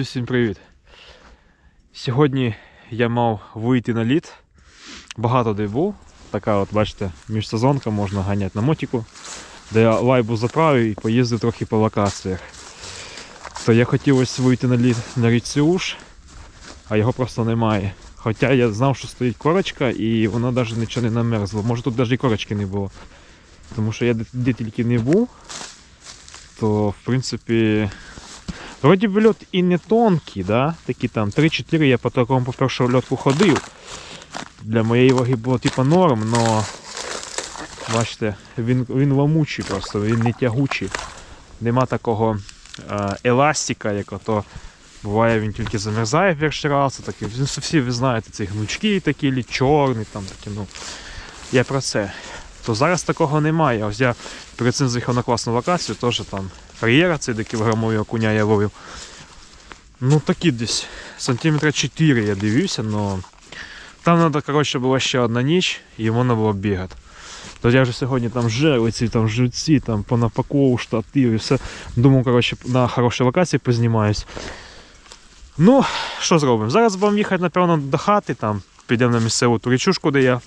Всім привіт! Сьогодні я мав вийти на лід. Багато де був. Така от, бачите, міжсезонка можна ганяти на мотику, де я лайбу заправив і поїздив трохи по локаціях. То я хотів ось вийти на лід на річці Уж, а його просто немає. Хоча я знав, що стоїть корочка і воно навіть нічого не намерзло. Може тут навіть і корочки не було. Тому що я де тільки не був, то в принципі Вроді би льот і не тонкий, да? такі там 3-4 я по такому по першому льотку ходив. Для моєї ваги було типа норм, но бачите, він, він ламучий просто, він не тягучий. Нема такого е, еластика, як ото буває, він тільки замерзає перший раз. Такі, ну, всі ви знаєте, ці гнучки такі, лі чорні, там такі, ну. Я про це. То зараз такого немає. Ось я перед цим заїхав на класну локацію, теж там кар'єра, це де кілограмові окуня я ловив. Ну такі десь сантиметра 4 я дивився, але там треба, коротше, була ще одна ніч і можна було бігати. То я вже сьогодні там жерлиці, там живці, там понапаковував штатив і все. Думав, коротше, на хорошій локації познімаюсь. Ну, що зробимо? Зараз будемо їхати, напевно, до хати, там підемо на місцеву ту річушку, де я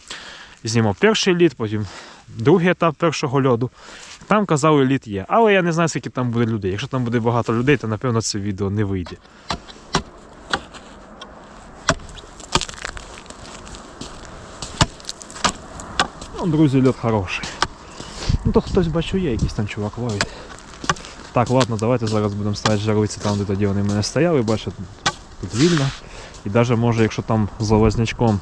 знімав перший лід, потім другий етап першого льоду. Там казали, лід є. Але я не знаю, скільки там буде людей. Якщо там буде багато людей, то напевно це відео не вийде. Ну, друзі, льот хороший. Ну то хтось бачу є, якийсь там чувак ловить. Так, ладно, давайте зараз будемо ставити жаровиці там, де тоді вони мене стояли, бачите, тут вільно. І навіть може, якщо там за лазнячком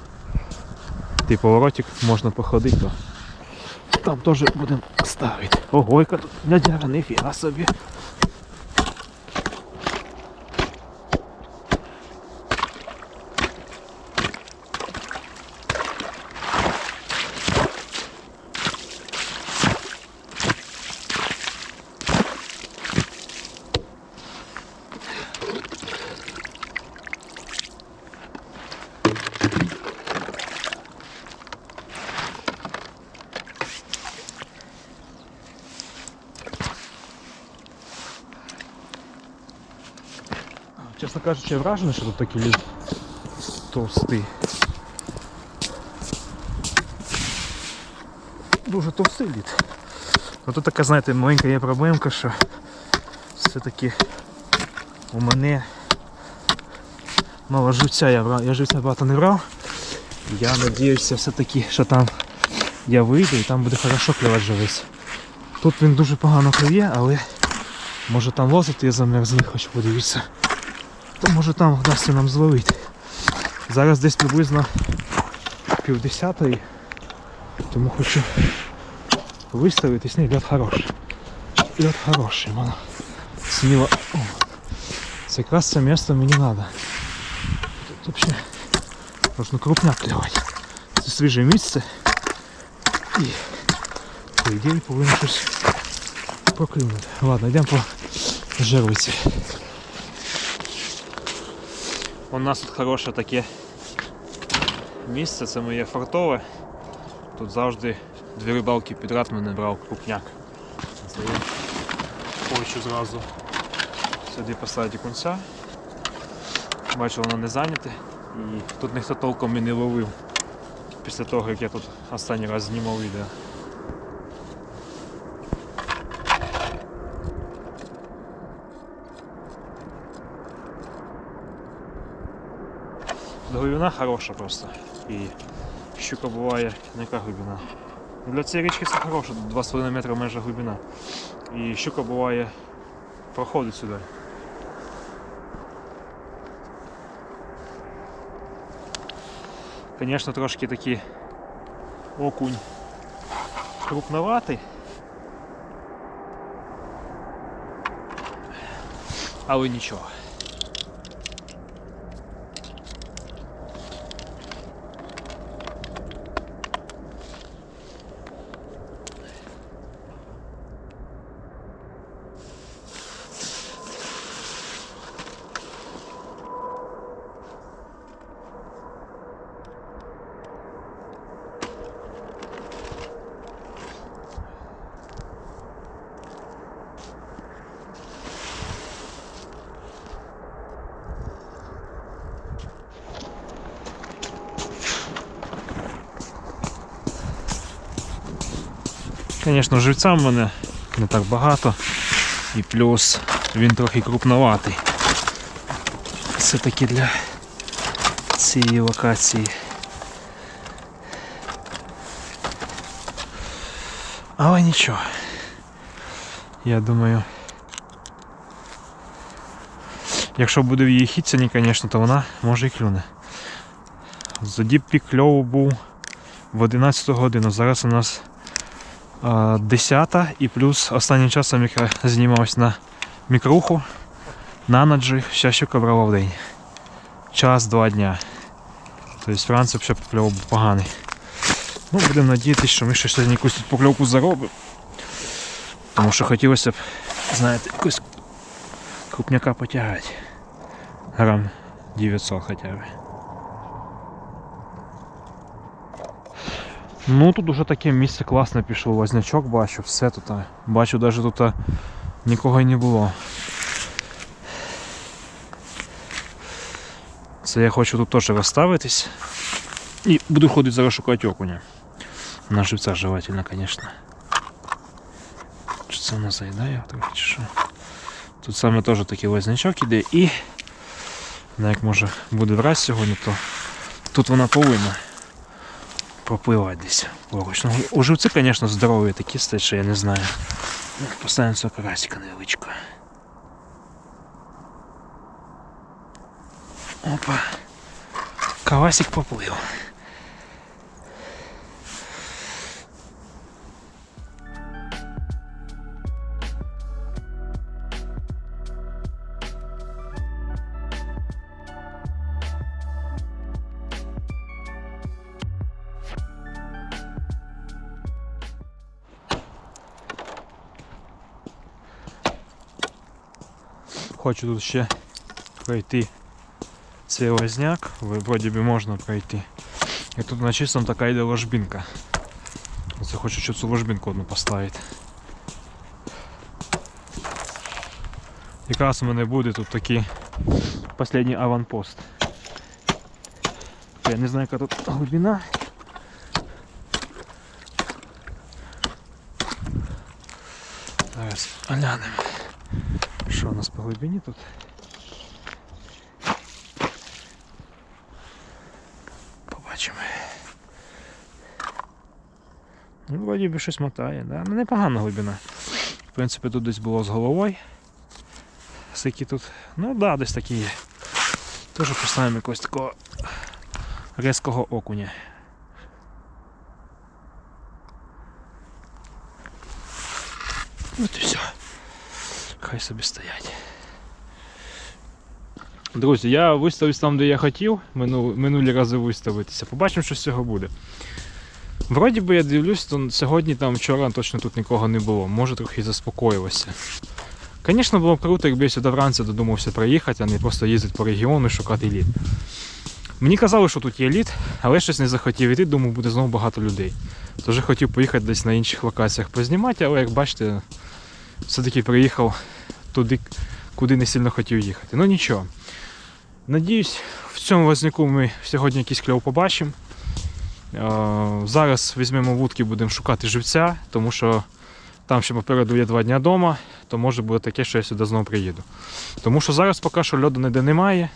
типу поворотик можна походити, то там теж будемо ставити. Ого, яка тут нядяра, ніфіга собі. Чесно кажучи, я вражений, що тут такий лід товстий. Дуже товстий лід. Ну тут така, знаєте, маленька є проблемка, що все-таки у мене мало живця я брав, я живця багато не брав. Я надіюся все-таки, що там я вийду і там буде хорошо клювати живець. Тут він дуже погано клює, але може там лозити я замерзли, хочу подивитися то може там вдасться нам зловити. Зараз десь приблизно півдесятої, тому хочу виставитись. Ні, льот хороший. Льот хороший, мано. Сміло. О, це якраз це місце мені треба. Тут взагалі можна крупняк клювати. Це свіже місце. І по ідеї повинен щось проклюнути. Ладно, йдемо по жервиці. У нас тут хороше таке місце, це моє фортове. Тут завжди дві рибалки підряд мене брав крупняк. Хочу зразу сюди поставити кунця. Бачу, воно не зайняте і тут ніхто толком і не ловив після того, як я тут останній раз знімав відео. Глибина хороша просто. І щука буває не яка глибина. Для цієї річки це хороша, 2,5 метра майже глибина. І щука буває проходить сюди. Звісно, трошки такий окунь крупноватий. Але нічого. Звісно, живця в мене не так багато. І плюс він трохи крупноватий. Все-таки для цієї локації. Але нічого. Я думаю. Якщо буде в її хітцяні, звісно, то вона може і клюне. Задіб пік кльову був в 11 годину. Зараз у нас 10 і плюс останнім часом яка знімалась на мікруху, на ноджі, ще щука брала в день. Час-два дня. Тобто Франція ще покльов був поганий. Ну, будемо надіятися, що ми ще сьогодні якусь тут покльовку заробимо. Тому що хотілося б, знаєте, якусь крупняка потягати. Грам 900 хоча б. Ну тут уже таке місце класне пішло, вознячок бачу, все тут. Бачу, навіть тут нікого й не було. Це я хочу тут теж розставитись. І буду ходити зараз шукати окуня. На живця желательно, звісно. Чи це вона заїдає трохи чи що? Тут саме теж такий вознячок іде і ну, як може буде враз сьогодні, то тут вона повинна пропливати десь поруч. Ну, у живці, звісно, здорові такі стоять, що я не знаю. Ну, Поставимо цього карасика невеличкого. Опа. Карасик поплив. Хочу тут ще пройти цей лазняк, ви- вроді би можна пройти. І тут на чистому така йде ложбинка. Оце хочу ще цю ложбинку одну поставити. Якраз у мене буде тут такий останній аванпост. Я не знаю, яка тут глибина. Зараз глянемо. Що у нас по глибині тут? Побачимо. Ну, вроді би щось мотає, да? ну непогана глибина. В принципі, тут десь було з головою. Скільки тут. Ну так, да, десь такі є. Теж поставимо якогось такого резкого окуня. От і все. Хай собі стоять. Друзі, я виставився там, де я хотів, минулі рази виставитися. Побачимо, що з цього буде. Вроді би я дивлюсь, то сьогодні там вчора точно тут нікого не було. Може трохи заспокоїлося. Звісно, було б круто, якби я сюди вранці додумався приїхати, а не просто їздити по регіону і шукати лід. Мені казали, що тут є лід, але щось не захотів іти, думав, буде знову багато людей. Тож хотів поїхати десь на інших локаціях познімати, але як бачите, все-таки приїхав туди, куди не сильно хотів їхати. Ну нічого. Надіюсь, в цьому возняку ми сьогодні якийсь кльов побачимо. Е, Зараз візьмемо вудки, будемо шукати живця, тому що там ще попереду є два дня вдома, то може буде таке, що я сюди знову приїду. Тому що зараз поки що льоду ніде немає,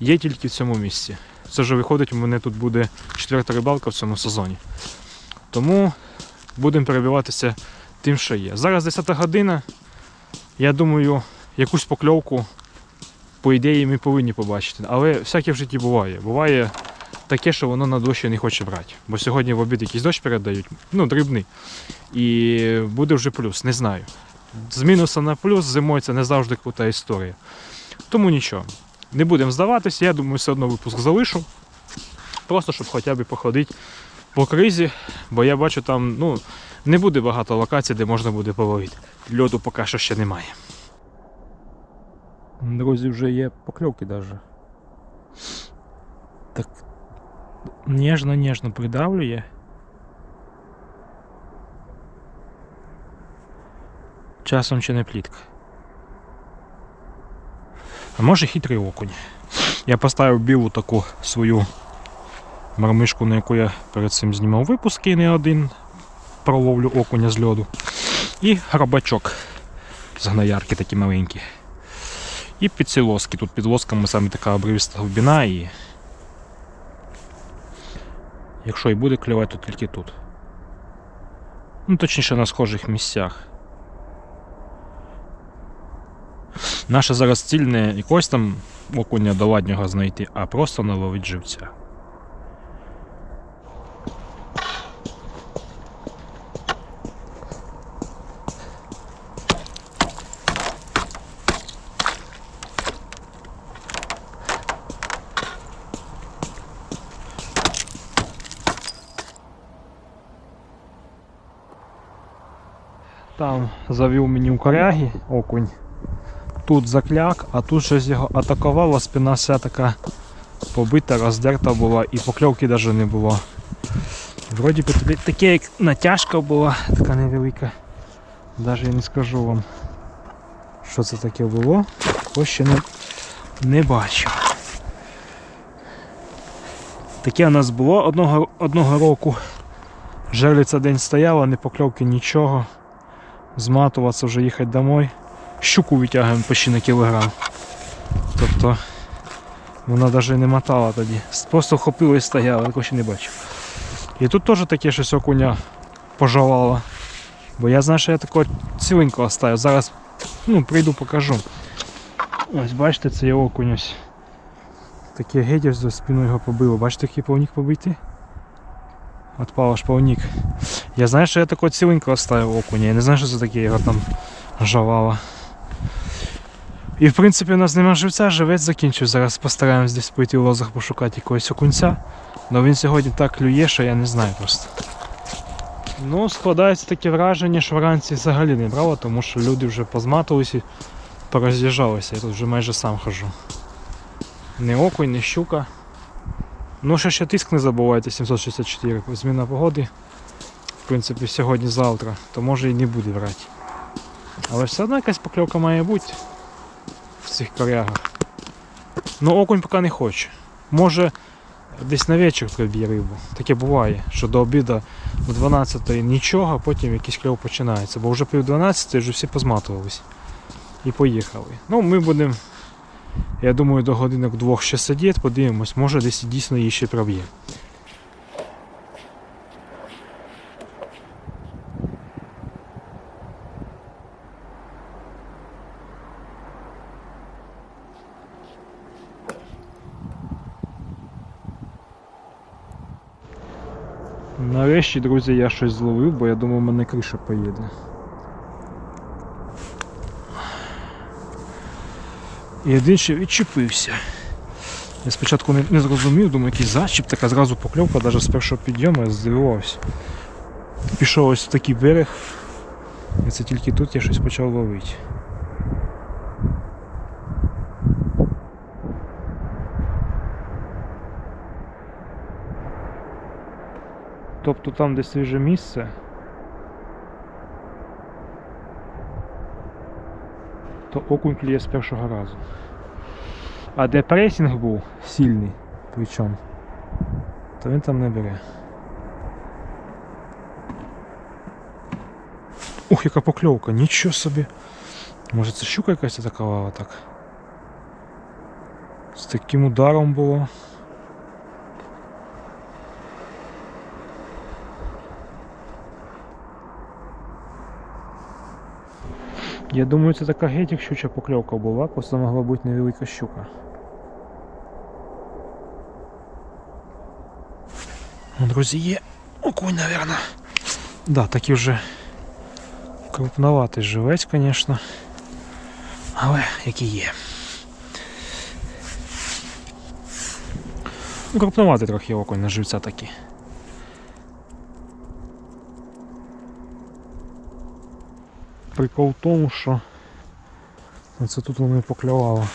є тільки в цьому місці. Це вже виходить, у мене тут буде четверта рибалка в цьому сезоні. Тому будемо перебиватися тим, що є. Зараз 10 година. Я думаю, якусь покльовку, по ідеї, ми повинні побачити. Але всяке в житті буває. Буває таке, що воно на дощі не хоче брати. Бо сьогодні в обід якийсь дощ передають, ну, дрібний. І буде вже плюс, не знаю. З мінуса на плюс зимою це не завжди крута історія. Тому нічого. Не будемо здаватися, я думаю, все одно випуск залишу. Просто щоб хоча б походити по кризі, бо я бачу там ну, не буде багато локацій, де можна буде половити. Льоду поки що ще немає. Друзі, вже є покльовки навіть. Так ніжно-ніжно придавлює. Часом чи не плітка. А може хитрий окунь. Я поставив білу таку свою мармишку, на яку я перед цим знімав випуски не один. про ловлю окуня з льоду. І грабачок з гноярки такі маленькі. І підсилоски. Тут під лосками саме така обривіста глибина і. Якщо і буде клювати, то тільки тут. Ну, точніше на схожих місцях. Наша зараз ціль не якогось там окуня доладнього знайти, а просто наловити живця. Там завів мені у коряги окунь. Тут закляк, а тут щось його атакувало, спина вся така побита, роздерта була і покльовки навіть не було. Вроді би таке як натяжка була, така невелика. Навіть я не скажу вам, що це таке було. Ось ще не, не бачу. Таке у нас було одного, одного року. Жерлиця день стояла, не покльовки нічого. Зматуватися вже їхати домой. Щуку витягуємо почти на кілограм. Тобто вона навіть не мотала тоді. Просто вхопила і стояла, такого ще не бачив. І тут теж таке щось окуня пожалало. Бо я знаю, що я такого ціленького оставив. Зараз ну, прийду покажу. Ось бачите, це є окунь ось. Таке геть за спину його побило. Бачите, який повнік побитий? Отпав аж повнік. Я знаю, що я такого ціленького оставив окуня. Я не знаю, що це таке його там жавало. І в принципі у нас нема живця, живець закінчив. Зараз постараємось десь пойти в лозах пошукати якогось окунця. Але він сьогодні так клює, що я не знаю просто. Ну, складається таке враження, що вранці взагалі не брало, тому що люди вже позматувалися і пороз'їжджалися. Я тут вже майже сам хожу. Не окунь, не щука. Ну, ще ще тиск не забувайте, 764. Зміна погоди. В принципі, сьогодні-завтра, то може і не буде брати. Але все одно якась покльовка має бути в цих корягах. Ну окунь поки не хоче. Може десь на вечір приб'є рибу. Таке буває, що до обіду о 12 нічого, а потім якийсь кльов починається. Бо вже пів 12 вже всі позматувались і поїхали. Ну ми будемо, я думаю, до годинок двох ще сидіти, подивимось, може десь дійсно її ще проб'є. Нарешті, друзі, я щось зловив, бо я думав, мене криша поїде. І один ще відчепився. Я спочатку не, не зрозумів, думаю, якийсь зачіп, така зразу покльовка, навіть з першого підйому я здивувався. Пішов ось в такий берег, і це тільки тут я щось почав ловити. Тобто там, де свіже місце. То окунь клює з першого разу. А де пресінг був сильний, причому, то він там не бере. Ух, яка покльовка, нічого собі. Може це щука якась атакувала так. З таким ударом було. Я думаю, це така геть, як щуча покльовка була, просто могла бути невелика щука. Ну, Друзі, є окунь, напевно. Да, такий вже крупноватий живець, звісно. Але який є. Ну, крупноватий трохи окунь на живця такий. Прикол в тому, що це тут воно і поклювало.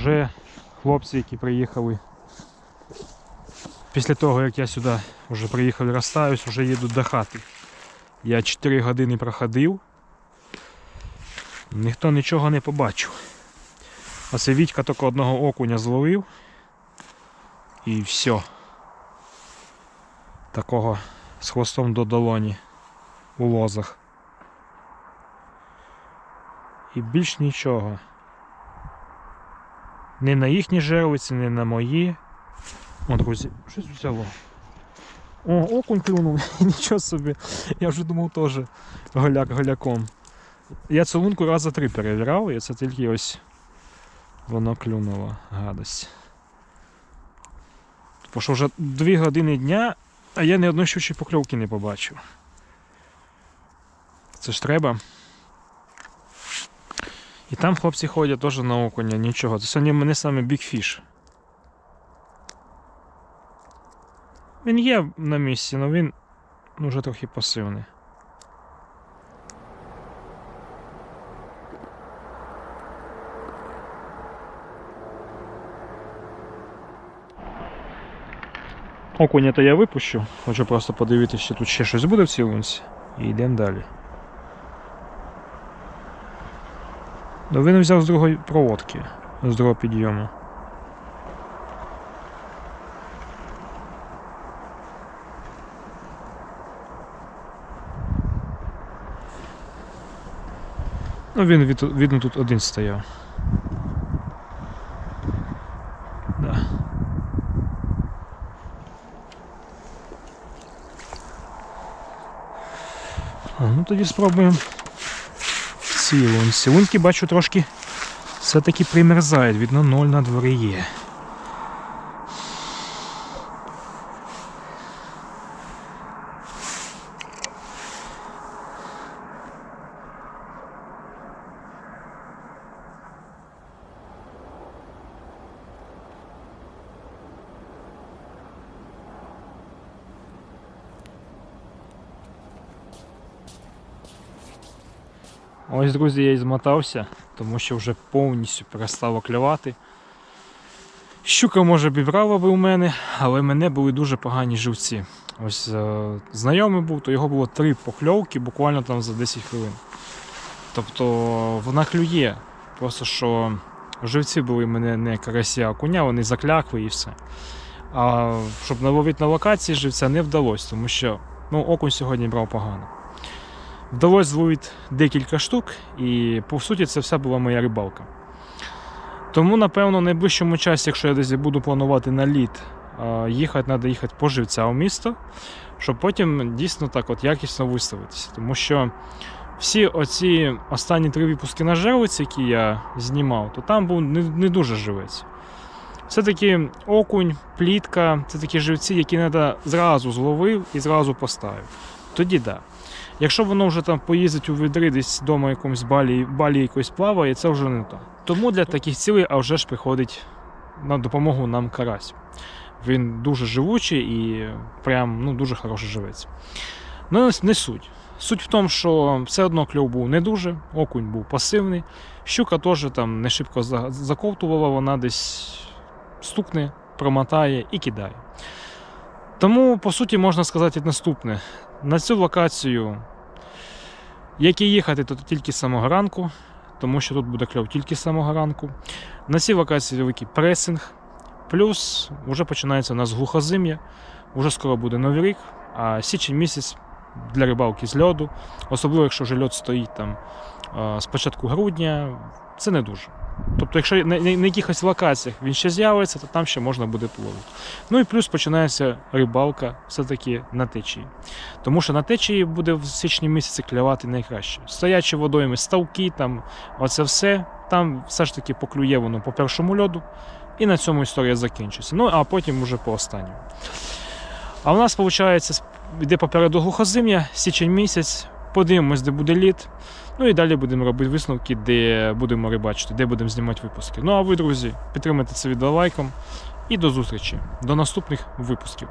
Вже хлопці, які приїхали. Після того, як я сюди вже приїхав і розстаюсь, вже їдуть до хати. Я 4 години проходив. Ніхто нічого не побачив. Оце Вітька тільки одного окуня зловив. І все. Такого з хвостом до долоні у лозах. І більш нічого. Не на їхні жерлиці, не на мої. О, друзі, щось взяло. О, окунь клюнув, нічого собі. Я вже думав теж голяк голяком. Я цю лунку раз за три перевіряв, і це тільки ось воно клюнуло, гадость. Тому що вже дві години дня, а я ні одної щучої покльовки не побачив. Це ж треба. Там хлопці ходять теж на окуня, нічого. Це сьогодні в мене саме Fish. Він є на місці, але він ну, вже трохи пасивний. Окуня то я випущу. Хочу просто подивитися, чи тут ще щось буде в цій лунці. І йдемо далі. Ну він взяв з другої проводки, з другого підйому. Ну він видно тут один стояв. Да. Ну тоді спробуємо в цій. Лунки бачу трошки все-таки примерзають, відно ноль на дворі є. Ось, друзі, я і змотався, тому що вже повністю перестало клювати. Щука, може, б і брала би у мене, але мене були дуже погані живці. Ось е, знайомий був, то його було три покльовки буквально там за 10 хвилин. Тобто вона клює. Просто що живці були в мене не карася, а куня, вони заклякли і все. А щоб наловити на локації живця не вдалося, тому що ну, окунь сьогодні брав погано. Вдалося зловити декілька штук, і по суті це все була моя рибалка. Тому, напевно, в найближчому часі, якщо я десь буду планувати на літ, їхати, треба їхати по живця у місто, щоб потім дійсно так от якісно виставитися. Тому що всі оці останні три випуски на жерлиці, які я знімав, то там був не, не дуже живець. Все-таки окунь, плітка це такі живці, які треба зразу зловив і зразу поставив. Тоді так. Да. Якщо воно вже там поїздить у відри, десь вдома якомусь балі, балі якось плаває, це вже не то. Тому для таких цілей а вже ж приходить на допомогу нам карась. Він дуже живучий і прям ну, дуже хороший живець. Ну, не суть. Суть в тому, що все одно кльов був не дуже, окунь був пасивний, щука теж там не шибко заковтувала, вона десь стукне, промотає і кидає. Тому, по суті, можна сказати наступне. На цю локацію, як і їхати, то тільки з самого ранку, тому що тут буде кльов тільки з самого ранку. На цій локації великий пресинг, плюс вже починається у нас глухозим'я, вже скоро буде новий рік, а січень місяць для рибалки з льоду, особливо якщо вже льод стоїть там з початку грудня, це не дуже. Тобто, якщо на, на, на якихось локаціях він ще з'явиться, то там ще можна буде половити. Ну і плюс починається рибалка все-таки на течії. Тому що на течії буде в січні місяці клювати найкраще. Стоячі водойми, ставки, там, оце все, там все ж таки поклює воно по першому льоду, і на цьому історія закінчиться. Ну а потім уже по останньому. А в нас, виходить, йде попереду глухозим'я, січень місяць, подивимось, де буде лід. Ну і далі будемо робити висновки, де будемо рибачити, де будемо знімати випуски. Ну а ви, друзі, підтримайте це відео лайком і до зустрічі, до наступних випусків.